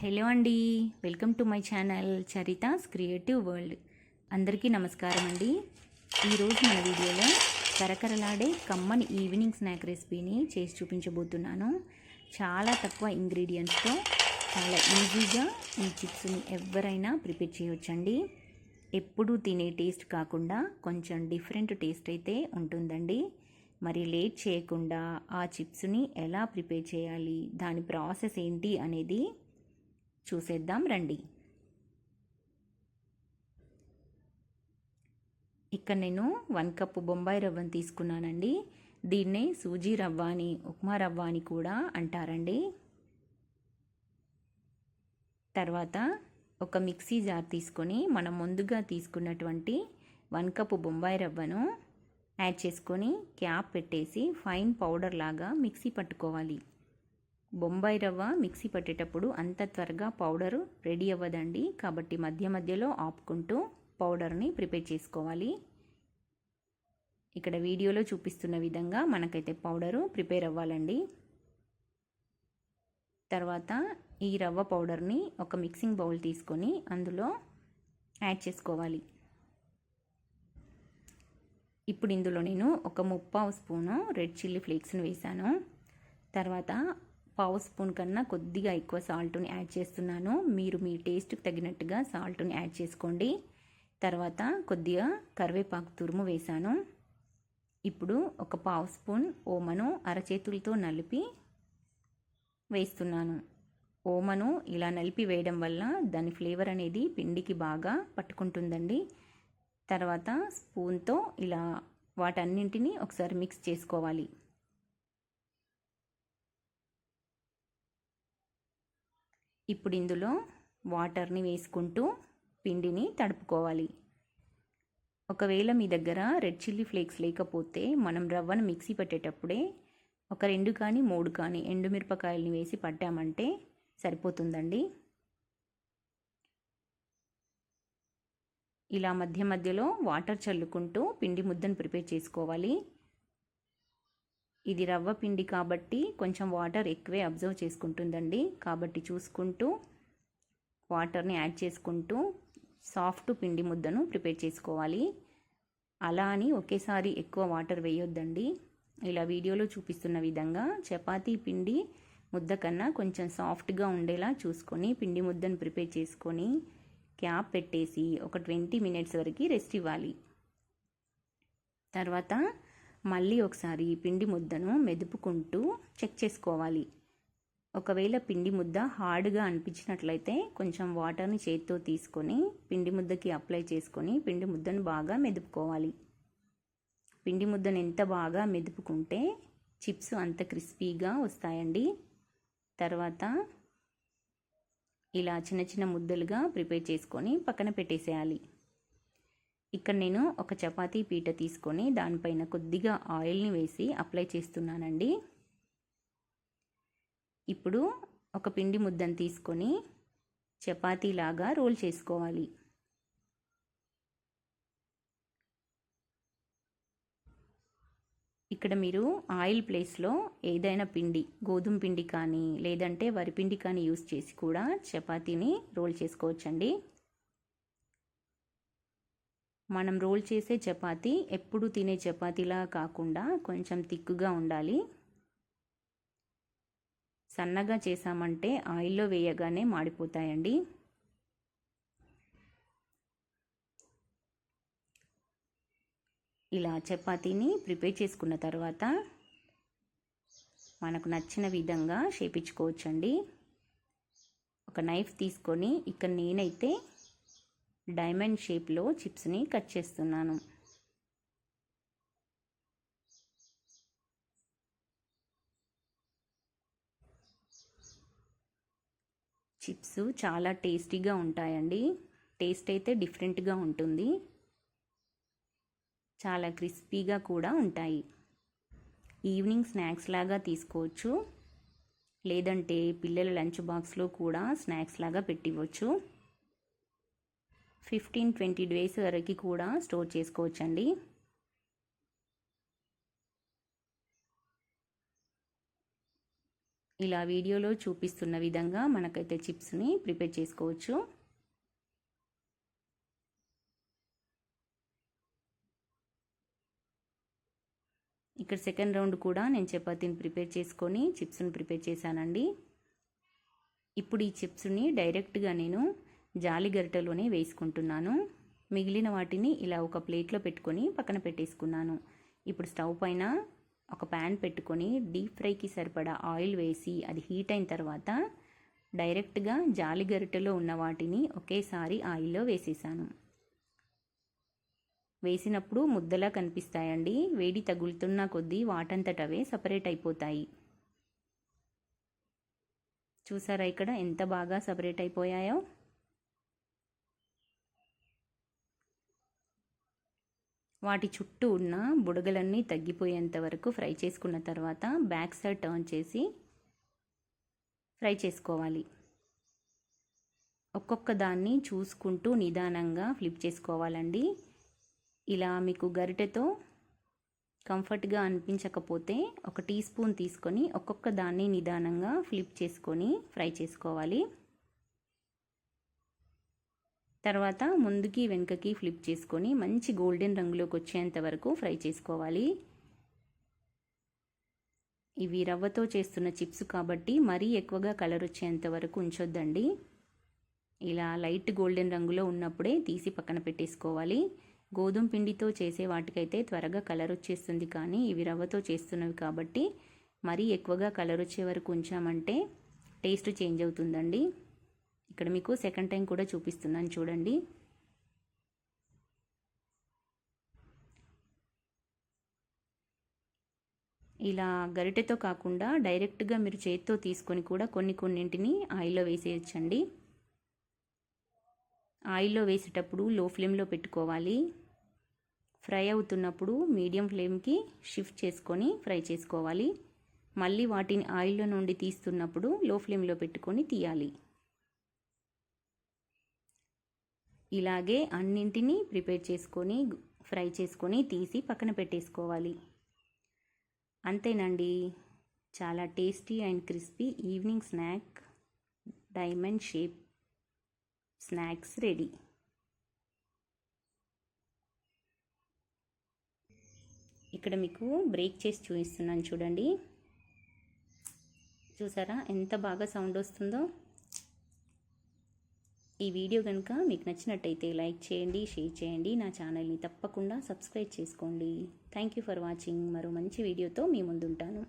Hello అండి. Welcome to my channel Charitha's creative world. అందరికీ నమస్కారం అండి. ఈరోజు మన వీడియోలో కరకరలాడే కమ్మని ఈవినింగ్ స్నాక్ రెసిపీని చేసి చూపించబోతున్నాను. చాలా తక్కువ ఇంగ్రీడియంట్స్తో చాలా ఈజీగా ఈ చిప్స్ని ఎవరైనా ప్రిపేర్ చేయవచ్చండి ఎప్పుడూ తినే టేస్ట్ కాకుండా కొంచెం డిఫరెంట్ టేస్ట్ అయితే ఉంటుందండి. మరి లేట్ చేయకుండా ఆ చిప్స్ని ఎలా ప్రిపేర్ చేయాలి దాని ప్రాసెస్ ఏంటి అనేది చూసేద్దాం రండి. ఇక్కడ నేను వన్ కప్ బొంబాయి రవ్వను తీసుకున్నానండి. దీన్నే సూజీ రవ్వ అని ఉప్మా రవ్వ అని కూడా అంటారండి. తర్వాత ఒక మిక్సీ జార్ తీసుకొని మనం ముందుగా తీసుకున్నటువంటి వన్ కప్ బొంబాయి రవ్వను యాడ్ చేసుకొని క్యాప్ పెట్టేసి ఫైన్ పౌడర్ లాగా మిక్సీ పట్టుకోవాలి. బొంబాయి రవ్వ మిక్సీ పట్టేటప్పుడు అంత త్వరగా పౌడరు రెడీ అవ్వదండి. కాబట్టి మధ్య మధ్యలో ఆపుకుంటూ పౌడర్ని ప్రిపేర్ చేసుకోవాలి. ఇక్కడ వీడియోలో చూపిస్తున్న విధంగా మనకైతే పౌడరు ప్రిపేర్ అవ్వాలండి. తర్వాత ఈ రవ్వ పౌడర్ని ఒక మిక్సింగ్ బౌల్ తీసుకొని అందులో యాడ్ చేసుకోవాలి. ఇప్పుడు ఇందులో నేను ఒక ముప్పావు స్పూను రెడ్ చిల్లీ ఫ్లేక్స్ను వేసాను. తర్వాత పావు స్పూన్ కన్నా కొద్దిగా ఎక్కువ సాల్ట్ని యాడ్ చేస్తున్నాను. మీరు మీ టేస్ట్కి తగినట్టుగా సాల్ట్ని యాడ్ చేసుకోండి. తర్వాత కొద్దిగా కరివేపాకు తురుము వేశాను. ఇప్పుడు ఒక పావు స్పూన్ ఓమను అరచేతులతో నలిపి వేస్తున్నాను. ఓమను ఇలా నలిపి వేయడం వల్ల దాని ఫ్లేవర్ అనేది పిండికి బాగా పట్టుకుంటుందండి. తర్వాత స్పూన్తో ఇలా వాటన్నింటినీ ఒకసారి మిక్స్ చేసుకోవాలి. ఇప్పుడు ఇందులో వాటర్ని వేసుకుంటూ పిండిని తడుపుకోవాలి. ఒకవేళ మీ దగ్గర రెడ్ చిల్లీ ఫ్లేక్స్ లేకపోతే మనం రవ్వను మిక్సీ పెట్టేటప్పుడే ఒక రెండు కానీ మూడు కానీ ఎండుమిరపకాయలని వేసి పట్టామంటే సరిపోతుందండి. ఇలా మధ్య మధ్యలో వాటర్ చల్లుకుంటూ పిండి ముద్దను ప్రిపేర్ చేసుకోవాలి. ఇది రవ్వ పిండి కాబట్టి కొంచెం వాటర్ ఎక్కువే అబ్జర్వ్ చేసుకుంటుందండి. కాబట్టి చూసుకుంటూ వాటర్ని యాడ్ చేసుకుంటూ సాఫ్ట్ పిండి ముద్దను ప్రిపేర్ చేసుకోవాలి. అలా అని ఒకేసారి ఎక్కువ వాటర్ వేయొద్దండి. ఇలా వీడియోలో చూపిస్తున్న విధంగా చపాతీ పిండి ముద్ద కన్నా కొంచెం సాఫ్ట్గా ఉండేలా చూసుకొని పిండి ముద్దను ప్రిపేర్ చేసుకొని క్యాప్ పెట్టేసి ఒక ట్వంటీ మినిట్స్ వరకు రెస్ట్ ఇవ్వాలి. తర్వాత మళ్ళీ ఒకసారి పిండి ముద్దను మెదుపుకుంటూ చెక్ చేసుకోవాలి. ఒకవేళ పిండి ముద్ద హార్డ్గా అనిపించినట్లయితే కొంచెం వాటర్ని చేతితో తీసుకొని పిండి ముద్దకి అప్లై చేసుకొని పిండి ముద్దను బాగా మెదుపుకోవాలి. పిండి ముద్దను ఎంత బాగా మెదుపుకుంటే చిప్స్ అంత క్రిస్పీగా వస్తాయండి. తర్వాత ఇలా చిన్న చిన్న ముద్దలుగా ప్రిపేర్ చేసుకొని పక్కన పెట్టేసేయాలి. ఇక్కడ నేను ఒక చపాతీ పీట తీసుకొని దానిపైన కొద్దిగా ఆయిల్ని వేసి అప్లై చేస్తున్నానండి. ఇప్పుడు ఒక పిండి ముద్దను తీసుకొని చపాతీలాగా రోల్ చేసుకోవాలి. ఇక్కడ మీరు ఆయిల్ ప్లేస్లో ఏదైనా పిండి గోధుమ పిండి కానీ లేదంటే వరిపిండి కానీ యూస్ చేసి కూడా చపాతీని రోల్ చేసుకోవచ్చండి. మనం రోల్ చేసే చపాతీ ఎప్పుడు తినే చపాతీలా కాకుండా కొంచెం తిక్కుగా ఉండాలి. సన్నగా చేసామంటే ఆయిల్లో వేయగానే మాడిపోతాయండి. ఇలా చపాతీని ప్రిపేర్ చేసుకున్న తర్వాత మనకు నచ్చిన విధంగా చేపించుకోవచ్చండి. ఒక నైఫ్ తీసుకొని ఇక్కడ నేనైతే డైమండ్ షేప్లో చిప్స్ని కట్ చేస్తున్నాను. చిప్స్ చాలా టేస్టీగా ఉంటాయండి. టేస్ట్ అయితే డిఫరెంట్గా ఉంటుంది. చాలా క్రిస్పీగా కూడా ఉంటాయి. ఈవినింగ్ స్నాక్స్ లాగా తీసుకోవచ్చు. లేదంటే పిల్లల లంచ్ బాక్స్లో కూడా స్నాక్స్ లాగా పెట్టివచ్చు ఫిఫ్టీన్ ట్వంటీ డేస్ వరకు కూడా స్టోర్ చేసుకోవచ్చండి. ఇలా వీడియోలో చూపిస్తున్న విధంగా మనకైతే చిప్స్ని ప్రిపేర్ చేసుకోవచ్చు. ఇక్కడ సెకండ్ రౌండ్ కూడా నేను చపాతీని ప్రిపేర్ చేసుకొని చిప్స్ని ప్రిపేర్ చేశానండి. ఇప్పుడు ఈ చిప్స్ని డైరెక్ట్గా నేను జాలి గరిటెలోనే వేసుకుంటున్నాను. మిగిలిన వాటిని ఇలా ఒక ప్లేట్లో పెట్టుకొని పక్కన పెట్టేసుకున్నాను. ఇప్పుడు స్టవ్ పైన ఒక ప్యాన్ పెట్టుకొని డీప్ ఫ్రైకి సరిపడా ఆయిల్ వేసి అది హీట్ అయిన తర్వాత డైరెక్ట్గా జాలి గరిటెలో ఉన్న వాటిని ఒకేసారి ఆయిల్లో వేసేసాను. వేసినప్పుడు ముద్దలా కనిపిస్తాయండి. వేడి తగులుతున్న కొద్దీ వాటంతటవే సపరేట్ అయిపోతాయి. చూసారా ఇక్కడ ఎంత బాగా సపరేట్ అయిపోయాయో? వాటి చుట్టూ ఉన్న బుడగలన్నీ తగ్గిపోయేంత వరకు ఫ్రై చేసుకున్న తర్వాత బ్యాక్ సైడ్ టర్న్ చేసి ఫ్రై చేసుకోవాలి. ఒక్కొక్క దాన్ని చూసుకుంటూ నిదానంగా ఫ్లిప్ చేసుకోవాలండి. ఇలా మీకు గరిటెతో కంఫర్ట్గా అనిపించకపోతే ఒక టీ స్పూన్ తీసుకొని ఒక్కొక్క దాన్ని నిదానంగా ఫ్లిప్ చేసుకొని ఫ్రై చేసుకోవాలి. తర్వాత ముందుకి వెనుకకి ఫ్లిప్ చేసుకొని మంచి గోల్డెన్ రంగులోకి వచ్చేంత వరకు ఫ్రై చేసుకోవాలి. ఇవి రవ్వతో చేస్తున్న చిప్స్ కాబట్టి మరీ ఎక్కువగా కలర్ వచ్చేంత వరకు ఉంచొద్దండి. ఇలా లైట్ గోల్డెన్ రంగులో ఉన్నప్పుడే తీసి పక్కన పెట్టేసుకోవాలి. గోధుమ పిండితో చేసే వాటికైతే త్వరగా కలర్ వచ్చేస్తుంది కానీ ఇవి రవ్వతో చేస్తున్నవి కాబట్టి మరీ ఎక్కువగా కలర్ వచ్చే వరకు ఉంచామంటే టేస్ట్ చేంజ్ అవుతుందండి. ఇక్కడ మీకు సెకండ్ టైం కూడా చూపిస్తున్నాను చూడండి. ఇలా గరిటెతో కాకుండా డైరెక్ట్గా మీరు చేతితో తీసుకొని కూడా కొన్ని కొన్నింటిని ఆయిల్లో వేసేయచ్చండి. ఆయిల్లో వేసేటప్పుడు లో ఫ్లేమ్లో పెట్టుకోవాలి. ఫ్రై అవుతున్నప్పుడు మీడియం ఫ్లేమ్కి షిఫ్ట్ చేసుకొని ఫ్రై చేసుకోవాలి. మళ్ళీ వాటిని ఆయిల్లో నుండి తీస్తున్నప్పుడు లో ఫ్లేమ్లో పెట్టుకొని తీయాలి. ఇలాగే అన్నింటినీ ప్రిపేర్ చేసుకొని ఫ్రై చేసుకొని తీసి పక్కన పెట్టేసుకోవాలి. అంతేనండి. చాలా tasty and crispy evening snack diamond shape snacks ready. ఇక్కడ మీకు బ్రేక్ చేసి చూపిస్తున్నాను చూడండి. చూసారా ఎంత బాగా సౌండ్ వస్తుందో? ఈ వీడియో కనుక మీకు నచ్చినట్టయితే లైక్ చేయండి షేర్ చేయండి. నా ఛానల్ని తప్పకుండా సబ్స్క్రైబ్ చేసుకోండి. Thank you for watching. మరో మంచి వీడియోతో మీ ముందుంటాను.